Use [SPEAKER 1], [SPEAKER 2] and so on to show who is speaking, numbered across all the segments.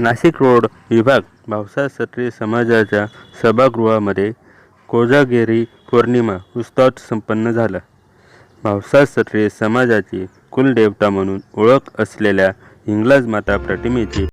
[SPEAKER 1] Nashik road विभाग भावसा क्षत्रिय समाजाच्या सभागृहामध्ये कोजागिरी पौर्णिमा उत्सव संपन्न झाला. भावसा क्षत्रिय समाजाची कुलदेवता म्हणून ओळख असलेल्या हिंगलाज माता प्रतिमेची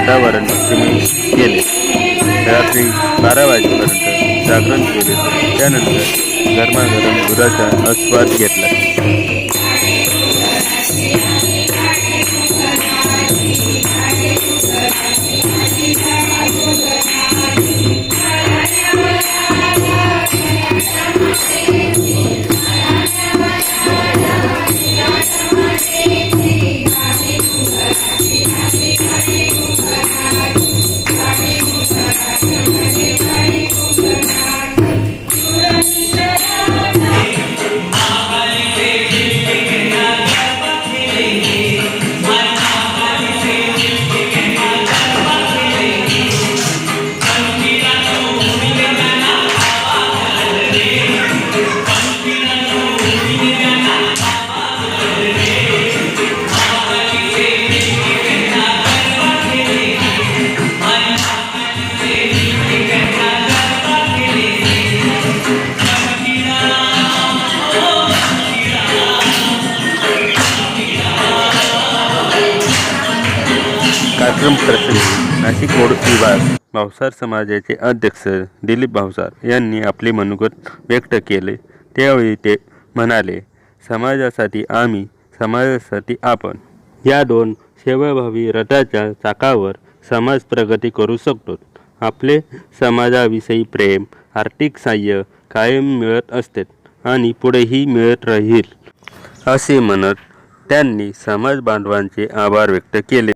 [SPEAKER 1] वातावरण भक्तिमय केले. रात्री बारा वाजेपर्यंत जागरण केले. त्यानंतर गरमागरम दुधाचा आस्वाद घेतला. कार्यक्रम प्रतिनिधी नाशिक रोड विभाग. भावसार समाजाचे अध्यक्ष दिलीप भावसार यांनी आपले मनोगत व्यक्त केले. त्यावेळी ते म्हणाले समाजासाठी आम्ही समाजासाठी आपण या दोन सेवाभावी रथाच्या चाकावर समाज प्रगती करू शकतो. आपले समाजाविषयी प्रेम आर्थिक सहाय्य कायम मिळत असते आणि पुढेही मिळत राहील. असे म्हणत त्यांनी समाज बांधवांचे आभार व्यक्त केले.